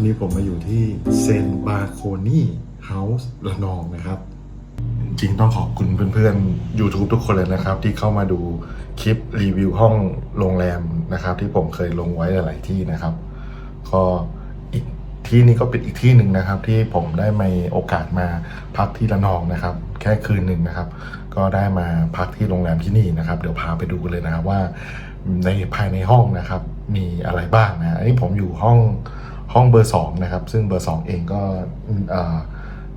วันนี้ผมมาอยู่ที่เซนบาโคนีเฮาส์ละนองนะครับ จริงต้องขอบคุณเพื่อนๆ YouTube ทุกคนเลยนะครับ ที่เข้ามาดูคลิปรีวิวห้องโรงแรมนะครับ ที่ผมเคยลงไว้หลายๆที่นะครับ ก็อีกที่นี้ก็เป็นอีกที่หนึ่งนะครับ ที่ผมได้มีโอกาสมาพักที่ละนองนะครับ แค่คืนหนึ่งนะครับ ก็ได้มาพักที่โรงแรมที่นี่นะครับ เดี๋ยวพาไปดูกันเลยนะครับว่าในภายในห้องนะครับ มีอะไรบ้างนะอันนี้ผมอยู่ห้อง ห้องเบอร์สองนะครับ ซึ่งเบอร์สองเองก็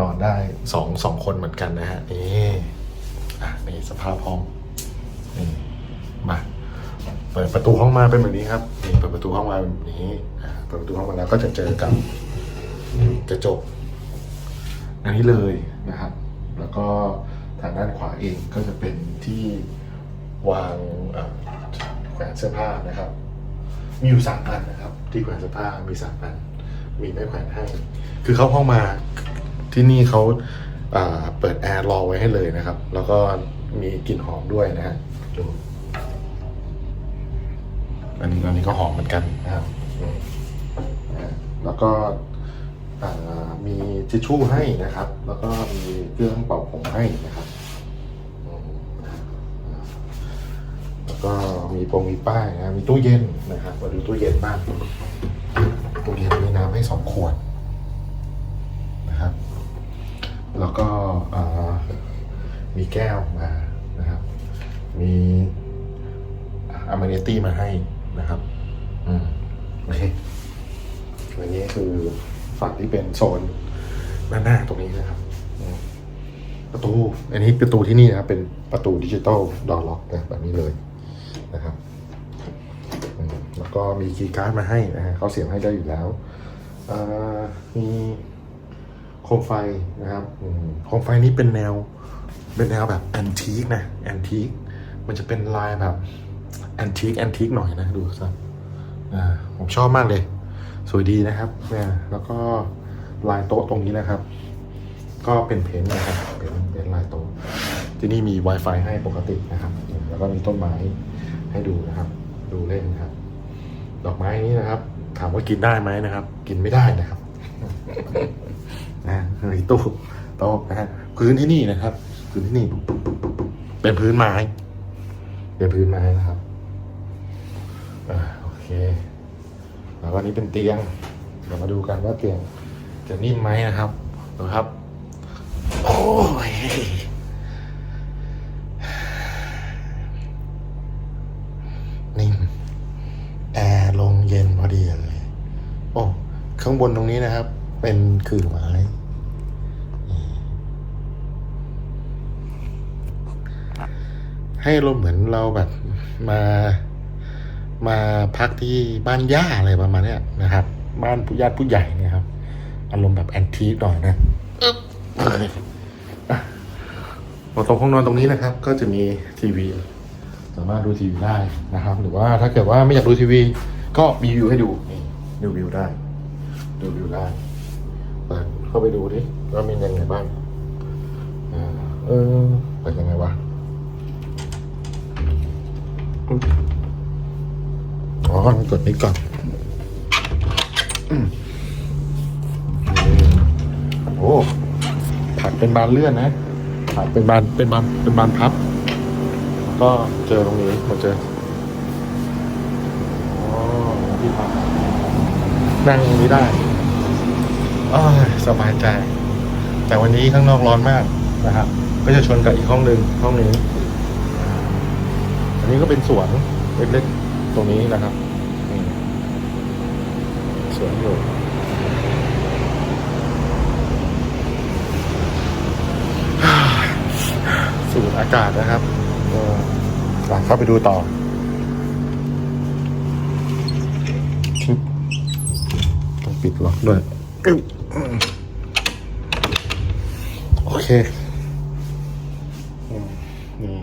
นอนได้สองสองคนเหมือนกันนะฮะนี่นี่สภาพห้องนี่มาเปิดประตูห้องมาเป็นแบบนี้ครับนี่เปิดประตูห้องมาแบบนี้เปิดประตูห้องมาแล้วก็จะเจอกับกระจกอันนี้เลยนะครับ แล้วก็ทางด้านขวาเองก็จะเป็นที่วางแขวนเสื้อผ้านะครับ มีอยู่สามอันนะครับ ที่แขวนเสื้อผ้ามีสามอันมีไม้แขวนให้ คือเข้าห้องมาที่นี่เขาอ่าเปิดแอร์รอไว้ให้เลยนะครับ แล้วก็มีกลิ่นหอมด้วยนะฮะดูอันนี้อันนี้ก็หอมเหมือนกันนะครับอืมนะแล้วก็อ่ามีทิชชู่ให้นะครับ แล้วก็มีเครื่องเป่าผมให้นะครับ ก็มีโปรงมีป้ายนะมีตู้เย็นนะครับมาดูตู้เย็นบ้างตู้เย็นมีน้ำให้สองขวดนะครับ แล้วก็มีแก้วมานะครับ มีอามาเนตี้มาให้นะครับ อืมโอเคอันนี้คือฝั่งที่เป็นโซนด้านหน้าตรงนี้นะครับประตู อันนี้ประตูที่นี่นะครับเป็นประตูดิจิตอลดอร์ล็อกนะแบบนี้เลย นะครับแล้วก็มีคีย์การ์ดมาให้นะฮะเขาเสียบให้ได้อยู่แล้วมีโคมไฟนะครับโคมไฟนี้เป็นแนวเป็นแนวแบบแอนทีคนะแอนทีคมันจะเป็นลายแบบแอนทีคแอนทีคหน่อยนะดูสักอ่าผมชอบมากเลย สวยดีนะครับเนี่ยแล้วก็ลายโต๊ะตรงนี้นะครับ ก็เป็นเพ้นท์นะครับเป็นเป็นลายโต๊ะที่นี่มี Wi-Fi ให้ปกตินะครับ แล้วก็มีต้นไม้ ให้ดูนะครับ ดูเล่นนะครับ ดอกไม้นี้นะครับ ถามว่ากินได้ไหมนะครับ กินไม่ได้นะครับนะมีตู้โต๊ะนะฮะพื้นที่นี่นะครับ พื้นที่นี่ เป็นพื้นไม้ เป็นพื้นไม้นะครับอ่าโอเค แล้วก็นี้เป็นเตียง เดี๋ยวมาดูกันว่าเตียงจะนิ่มไหมนะครับดูครับ โอ้ย นิ่มแอร์ลงเย็นพอดีเลย โอ้ข้างบนตรงนี้นะครับ เป็นคือไม้ให้เราเหมือนเราแบบมามาพักที่บ้านย่าอะไรประมาณเนี้ยนะครับ บ้านผู้ญาติผู้ใหญ่เนี่ยครับ อารมณ์แบบแอนทีคหน่อยนะอึ๊บเลยอะตรงห้องนอนตรงนี้นะครับ ก็จะมีทีวี สามารถดูทีวีได้นะครับ หรือว่าถ้าเกิดว่าไม่อยากดูทีวี ก็มีวิวให้ดูนี่ดูวิวได้ ดูวิวได้เปิดเข้าไปดูดิว่ามียังไงบ้างอ่าเออเปิดยังไงวะอ๋อกดนี้ก่อนอืมโอ้ผักเป็นบานเลื่อนนะผักเป็นบานเป็นบานเป็นบานพับ ก็เจอตรงนี้มาเจออ๋อที่พักนั่งตรงนี้ได้อ้ยสบายใจ แต่วันนี้ข้างนอกร้อนมากนะครับ ก็จะชนกับอีกห้องหนึ่งห้องนี้ อันนี้ก็เป็นสวนเล็กๆตรงนี้นะครับสวนอยู่สูดอากาศนะครับ เออหลังเข้าไปดูต่อต้องปิดล็อกด้วยโอเคนี่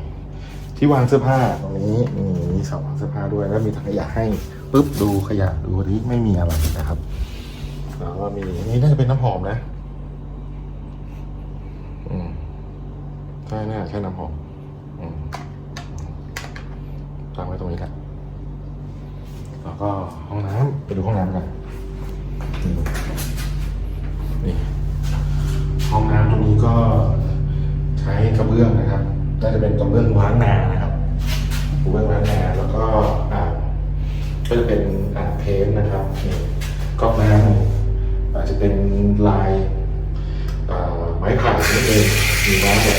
ที่วางเสื้อผ้าตรงนี้นี่มีเสาวางเสื้อผ้าด้วย แล้วมีถังขยะให้ปุ๊บดูขยะดูที่ไม่มีอะไรนะครับแล้วก็มีนี่น่าจะเป็นน้ำหอมนะ อืมใช่น่าใช่น้ำหอม อืม ตั้งไว้ตรงนี้แหละแล้วก็ห้องน้ำไปดูห้องน้ำกันนี่ห้องน้ำตรงนี้ก็ใช้กระเบื้องนะครับน่าจะเป็นกระเบื้องล้านนานะครับกระเบื้องล้านนาแล้วก็อ่างก็จะเป็นอ่างเพ้นนะครับนี่ก๊อกน้ำอาจจะเป็นลายไม้ไผ่นี่เองมีน้ำแดง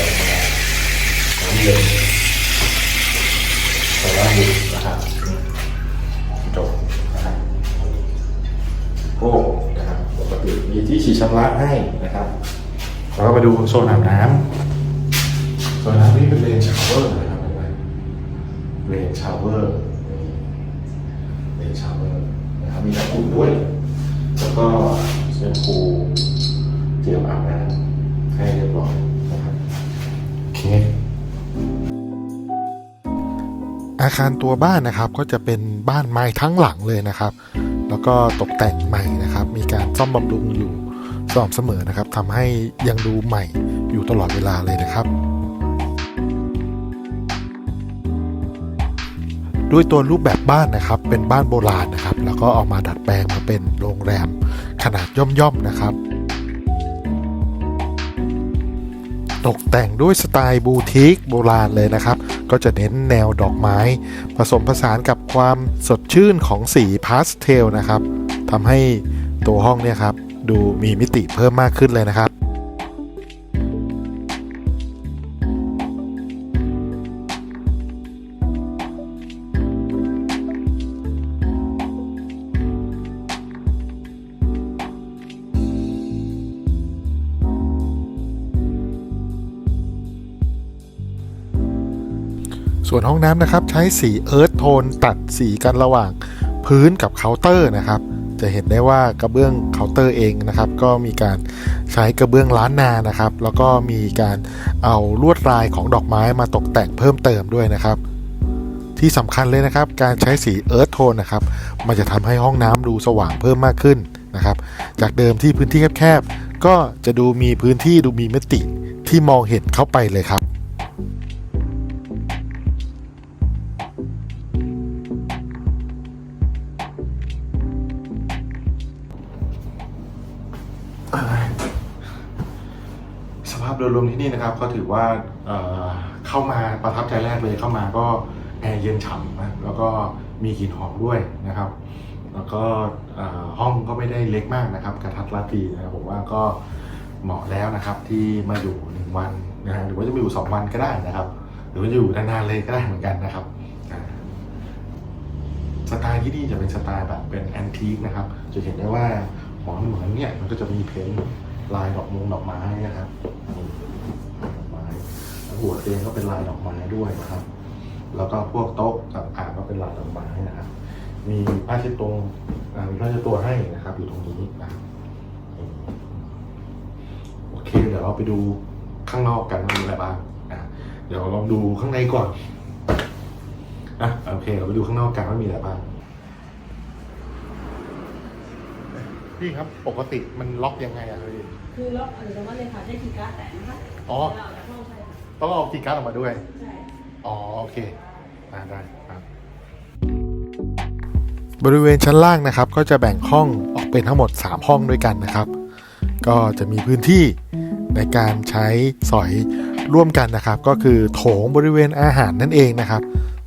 ชำระให้นะครับแล้วก็มาดูโซนอาบน้ำโซนน้ำนี่เป็นเลนชาวเวอร์นะครับเห็นไหมเลนชาวเวอร์เลนชาวเวอร์นะครับมีน้ำอุ่นด้วย แล้วก็เสื้อผูเจียวอาบน้ำให้เรียบร้อยนะครับโอเคอาคารตัวบ้านนะครับก็จะเป็นบ้านไม้ทั้งหลังเลยนะครับ แล้วก็ตกแต่งใหม่นะครับ มีการซ่อมบำรุงอยู่ สม่ำเสมอนะครับทำให้ยังดูใหม่อยู่ตลอดเวลาเลยนะครับ ด้วยตัวรูปแบบบ้านนะครับ เป็นบ้านโบราณนะครับ แล้วก็เออกมาดัดแปลงมาเป็นโรงแรมขนาดย่อมๆนะครับตกแต่งด้วยสไตล์บูติกโบราณเลยนะครับ ก็จะเน้นแนวดอกไม้ ผสมผสานกับความสดชื่นของสีพาสเทลนะครับทำให้ตัวห้องเนี่ยครับ ดูมีมิติเพิ่มมากขึ้นเลยนะครับส่วนห้องน้ำนะครับใช้สีเอิร์ธโทนตัดสีกันระหว่างพื้นกับเคาน์เตอร์นะครับ จะเห็นได้ว่ากระเบื้องเคาน์เตอร์เองนะครับ ก็มีการใช้กระเบื้องล้านนานะครับ แล้วก็มีการเอาลวดลายของดอกไม้มาตกแต่งเพิ่มเติมด้วยนะครับ ที่สำคัญเลยนะครับ การใช้สีเอิร์ธโทนนะครับ มันจะทำให้ห้องน้ำดูสว่างเพิ่มมากขึ้นนะครับ จากเดิมที่พื้นที่แคบๆก็จะดูมีพื้นที่ดูมีมิติที่มองเห็นเข้าไปเลยครับาพโดยรวมที่นี่นะครับก็ถือว่าเเข้ามาประทับใจแรกเลยเข้ามาก็แอร์เย็นฉ่ำนะแล้วก็มีกลิ่นหอมด้วยนะครับ แล้วก็ห้องก็ไม่ได้เล็กมากนะครับ กระทัดรัดดีนะครับผมว่าก็เหมาะแล้วนะครับที่มาอยู่หนึ่งวันนะฮะหรือว่าจะมาอยู่สองวันก็ได้นะครับ หรือว่าอยู่นานๆเลยก็ได้เหมือนกันนะครับสไตล์ที่นี่จะเป็นสไตล์แบบเป็นแอนทีคนะครับ จะเห็นได้ว่าหมอนเหมือนเนี่ยมันก็จะมีเพ้นท์ ลายดอกมงดอกไม้นะครับดอกไม้หัวเตียงก็เป็นลายดอกไม้ด้วยนะครับ แล้วก็พวกโต๊ะกับอ่างก็เป็นลายดอกไม้นะครับ มีผ้าเช็ดตัวมีผ้าเช็ดตัวให้นะครับ อยู่ตรงนี้นะครับโอเค เดี๋ยวเราไปดูข้างนอกกันว่ามีอะไรบ้างอะเดี๋ยวลองดูข้างในก่อนอะโอเค เราไปดูข้างนอกกันว่ามีอะไรบ้าง พี่ครับปกติมันล็อกยังไงอะพี่คือล็อกอัตโนมัติเลยค่ะได้คีย์การ์ดแต่นะคะอ๋อเวลาออกจากห้องใช่ค่ะต้องเอาคีย์การ์ดออกมาด้วย ใช่ อ๋อโอเคอ่าได้ครับ บริเวณชั้นล่างนะครับ ก็จะแบ่งห้องออกเป็นทั้งหมด 3 ห้องด้วยกันนะครับ ก็จะมีพื้นที่ในการใช้สอยร่วมกันนะครับ ก็คือโถงบริเวณอาหารนั่นเองนะครับ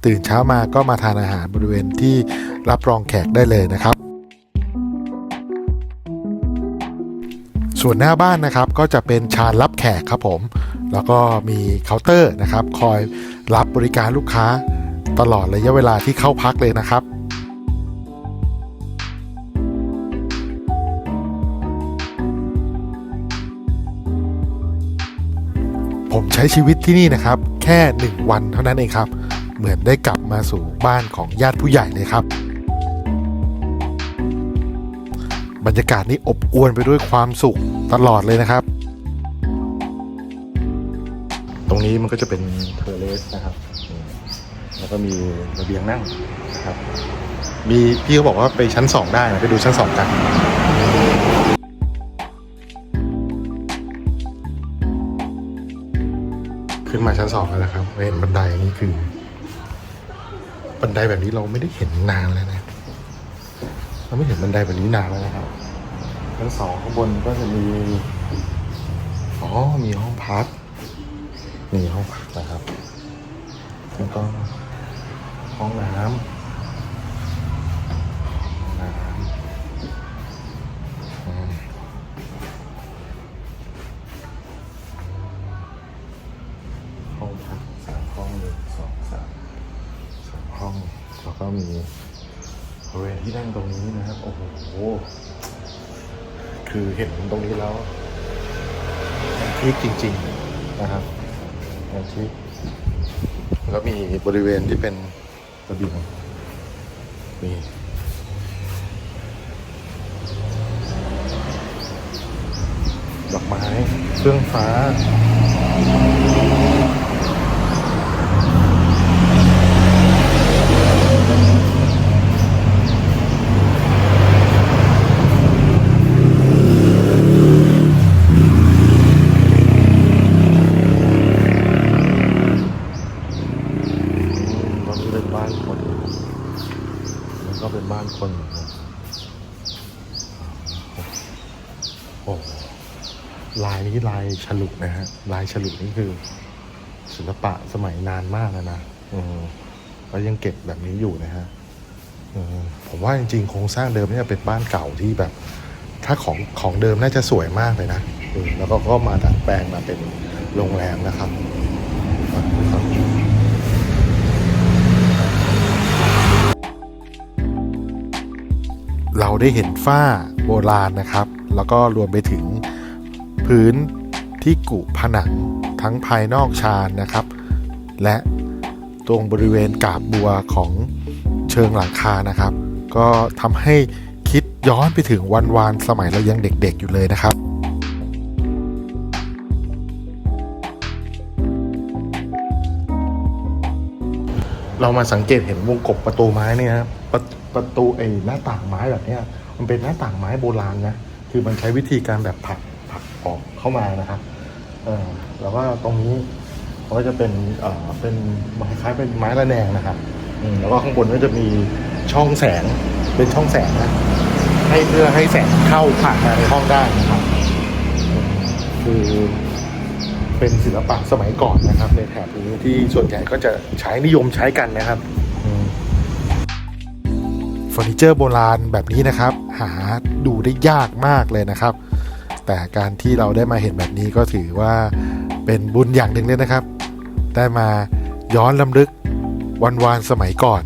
ตื่นเช้ามาก็มาทานอาหารบริเวณที่รับรองแขกได้เลยนะครับ ส่วนหน้าบ้านนะครับก็จะเป็นชานรับแขกครับผม แล้วก็มีเคาน์เตอร์นะครับ คอยรับบริการลูกค้าตลอดระยะเวลาที่เข้าพักเลยนะครับผมใช้ชีวิตที่นี่นะครับ แค่หนึ่งวันเท่านั้นเองครับ เหมือนได้กลับมาสู่บ้านของญาติผู้ใหญ่เลยครับ บรรยากาศนี้อบอวลไปด้วยความสุขตลอดเลยนะครับ ตรงนี้มันก็จะเป็นเทอร์เลสนะครับ แล้วก็มีระเบียงนั่งนะครับมีพี่เขาบอกว่าไปชั้นสองได้นะไปดูชั้นสองกันขึ้นมาชั้นสองแล้วนะครับเห็นบันไดนี่คือ บันไดแบบนี้เราไม่ได้เห็นนานแล้วนะ เราไม่เห็นบันไดแบบนี้นานแล้วนะครับชั้นสองข้างบนก็จะมี อ๋อ มีห้องพัก มีห้องพักนะครับ แล้วก็ห้องน้ำ คือเห็นตรงนี้แล้วแอนทิกจริง ๆ นะครับแอนทิกแล้วมีบริเวณที่เป็นระเบียงมีดอกไม้เครื่องฟ้า ตอนนี้เป็นบ้านคนแล้วก็เป็นบ้านคนนะครับโอ้โหลายนี้ลาย ฉลุนะฮะลายฉลุนี่คือ ศิลปะสมัยนานมากแล้วนะอืมแล้วยังเก็บแบบนี้อยู่นะฮะอืมผมว่าจริงๆโครงสร้างเดิมเนี่ยเป็นบ้านเก่าที่แบบ ถ้าของของเดิมน่าจะสวยมากเลยนะอืมแล้วก็ก็มาดัดแปลงมาเป็นโรงแรมนะครับครับเราได้เห็นฝ้าโบราณนะครับ แล้วก็รวมไปถึงพื้น ที่กุผนังทั้งภายนอกชานนะครับ และตรงบริเวณกาบบัวของเชิงหลังคานะครับ ก็ทำให้คิดย้อนไปถึงวันวานสมัยเรายังเด็กๆอยู่เลยนะครับเรามาสังเกตเห็นวงกบประตูไม้เนี่ยนะครับประประตูไอ้หน้าต่างไม้แบบเนี้ยมันเป็นหน้าต่างไม้โบราณนะ คือมันใช้วิธีการแบบผลักผลักออกเข้ามานะครับ แล้วก็ตรงนี้ก็จะเป็นเอ่อเป็นคล้ายๆเป็นไม้ระแนงนะครับอืมแล้วก็ข้างบนก็จะมีช่องแสงเป็นช่องแสงนะให้เพื่อให้แสงเข้าผ่านมาในห้องได้นะครับอืมคือเป็นศิลปะสมัยก่อนนะครับ ในแถบนี้ที่ส่วนใหญ่ก็จะใช้นิยมใช้กันนะครับอืมเฟอร์นิเจอร์โบราณแบบนี้นะครับ หาดูได้ยากมากเลยนะครับ แต่การที่เราได้มาเห็นแบบนี้ก็ถือว่าเป็นบุญอย่างหนึ่งเลยนะครับ ได้มาย้อนลำลึกวันวานสมัยก่อน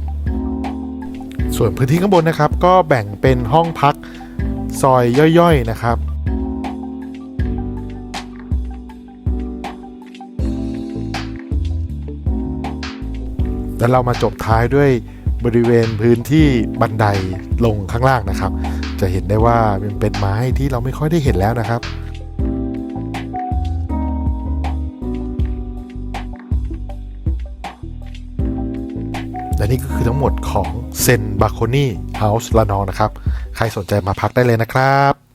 ส่วนพื้นที่ข้างบนนะครับ ก็แบ่งเป็นห้องพักซอยย่อยๆนะครับ แล้วเรามาจบท้ายด้วยบริเวณพื้นที่บันไดลงข้างล่างนะครับ จะเห็นได้ว่ามันเป็นไม้ที่เราไม่ค่อยได้เห็นแล้วนะครับและนี่ก็คือทั้งหมดของเซนบาโคนี่เฮาส์ละนองนะครับ ใครสนใจมาพักได้เลยนะครับ